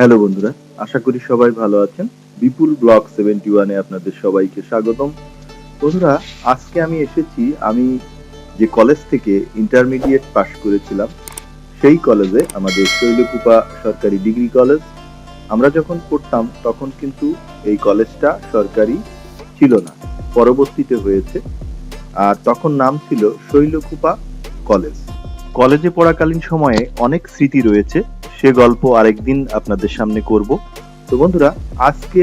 Hello বন্ধুরা, আশা করি সবাই ভালো আছেন। বিপুল ব্লক সেভেন্টি ওয়ানে আপনাদের সবাইকে স্বাগতম। বন্ধুরা, আজকে আমি এসেছি, আমি যে কলেজ থেকে ইন্টারমিডিয়েট পাশ করেছিলাম, সেই কলেজে আমাদের শৈলকুপা সরকারি ডিগ্রি কলেজ আমরা যখন পড়তাম, তখন কিন্তু এই কলেজটা সরকারি ছিল না, পরবর্তীতে হয়েছে। আর তখন নাম ছিল শৈলকুপা কলেজ কলেজে পড়াকালীন সময়ে অনেক স্মৃতি রয়েছে। সে গল্প আরেকদিন আপনাদের সামনে করব। তো বন্ধুরা, আজকে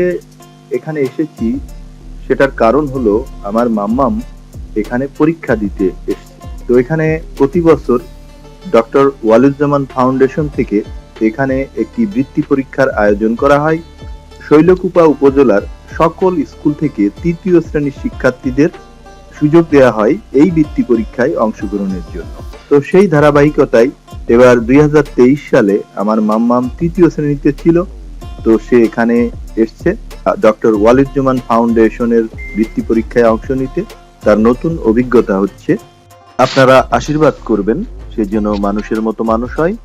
এখানে এসেছি, সেটার কারণ হলো আমার মাম্মাম এখানে পরীক্ষা দিতে এসেছে। তো এখানে প্রতি বছর ডক্টর ওয়ালুজ্জামান ফাউন্ডেশন থেকে এখানে একটি বৃত্তি পরীক্ষার আয়োজন করা হয়। শৈলকুপা উপজেলার সকল স্কুল থেকে তৃতীয় শ্রেণির শিক্ষার্থীদের সুযোগ দেওয়া হয় এই বৃত্তি পরীক্ষায় অংশগ্রহণের জন্য। তো সেই ধারাবাহিকতায় এবার দুই সালে আমার মাম্মাম তৃতীয় শ্রেণীতে ছিল। তো সে এখানে এসছে, ডক্টর ওয়ালিদুজ্জামান ফাউন্ডেশনের বৃত্তি পরীক্ষায় অংশ নিতে। তার নতুন অভিজ্ঞতা হচ্ছে, আপনারা আশীর্বাদ করবেন, সে যেন মানুষের মতো মানুষ হয়।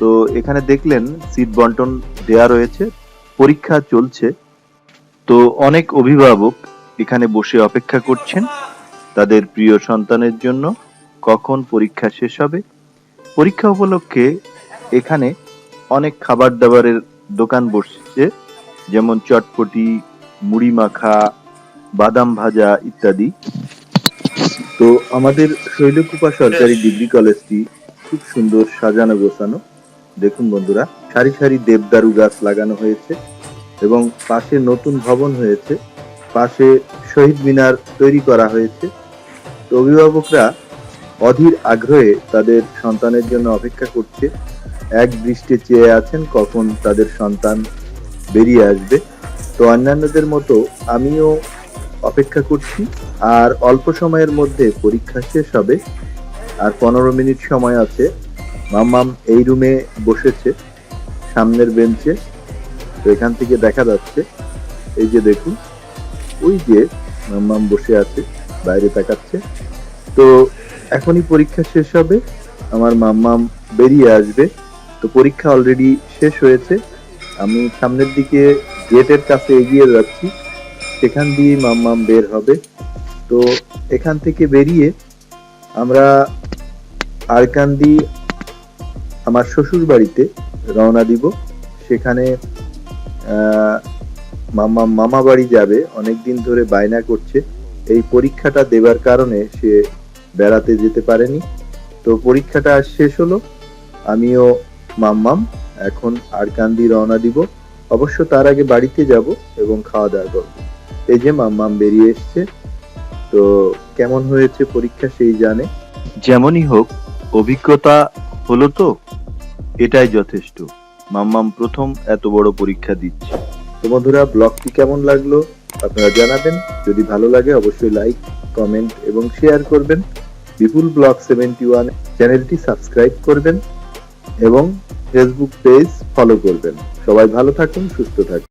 তো এখানে দেখলেন, সিট বন্টন দেয়া রয়েছে, পরীক্ষা চলছে। তো অনেক অভিভাবক এখানে বসে অপেক্ষা করছেন। তাদের প্রিয় সন্তানের জন্য কখন পরীক্ষা শেষ হবে? পরীক্ষা উপলক্ষে এখানে অনেক খাবার দাবারের দোকান বসছে, যেমন চটপটি, মুড়ি মাখা, বাদাম ভাজা ইত্যাদি। তো আমাদের শৈলকুপা সরকারি ডিগ্রি কলেজটি খুব সুন্দর সাজানো গোছানো। দেখুন বন্ধুরা, সারি সারি দেবদারু গাছ লাগানো হয়েছে এবং পাশে নতুন ভবন হয়েছে। পাশে শহীদ মিনার তৈরি করা হয়েছে। অভিভাবকরা অধীর আগ্রহে তাদের সন্তানের জন্য অপেক্ষা করছে। এক দৃষ্টে চেয়ে আছেন কখন তাদের সন্তান বেরিয়ে আসবে। তো অন্যান্যদের মতো আমিও অপেক্ষা করছি। আর অল্প সময়ের মধ্যে পরীক্ষা শেষ হবে। আর পনেরো মিনিট সময় আছে। মাম্মাম এই রুমে বসেছে, সামনের বেঞ্চে। তো এখান থেকে দেখা যাচ্ছে। এই যে দেখুন, ওই যে মাম্মাম বসে আছে। বাইরে তাকাচ্ছে। তো এখনই পরীক্ষা শেষ হবে। আমার মাম্মাম বেরিয়ে আসবে। তো পরীক্ষা অলরেডি শেষ হয়েছে। আমি সামনের দিকে গেটের কাছে এগিয়ে যাচ্ছি। সেখান দিয়ে মাম্মাম বের হবে। তো এখান থেকে বেরিয়ে আমরা আরকান্দি আমার শ্বশুর বাড়িতে রওনা দিব। সেখানে আহ, মামা মামা বাড়ি যাবে। অনেকদিন ধরে বায়না করছে। এই পরীক্ষাটা দেবার কারণে সে বেড়াতে যেতে পারেনি। তো পরীক্ষাটা শেষ হলো। আমিও মাম্মাম এখন আরকান্দি রওনা দিব। অবশ্য তার আগে বাড়িতে যাব এবং খাওয়া দাওয়া করব। এই যে মাম্মাম বেরিয়ে এসছে। তো কেমন হয়েছে পরীক্ষা সেই জানে? যেমনই হোক অভিজ্ঞতা হলো তো এটাই যথেষ্ট। মাম্মাম প্রথম এত বড় পরীক্ষা দিচ্ছে। তো বন্ধুরা ব্লগটি কেমন লাগল? আপনারা জানাবেন। যদি ভালো লাগে, অবশ্যই লাইক কমেন্ট এবং শেয়ার করবেন। বিপুল ব্লগ সেভেন্টি ওয়ান চ্যানেলটি সাবস্ক্রাইব করবেন এবং ফেসবুক পেজ ফলো করবেন। সবাই ভালো থাকুন, সুস্থ থাকুন।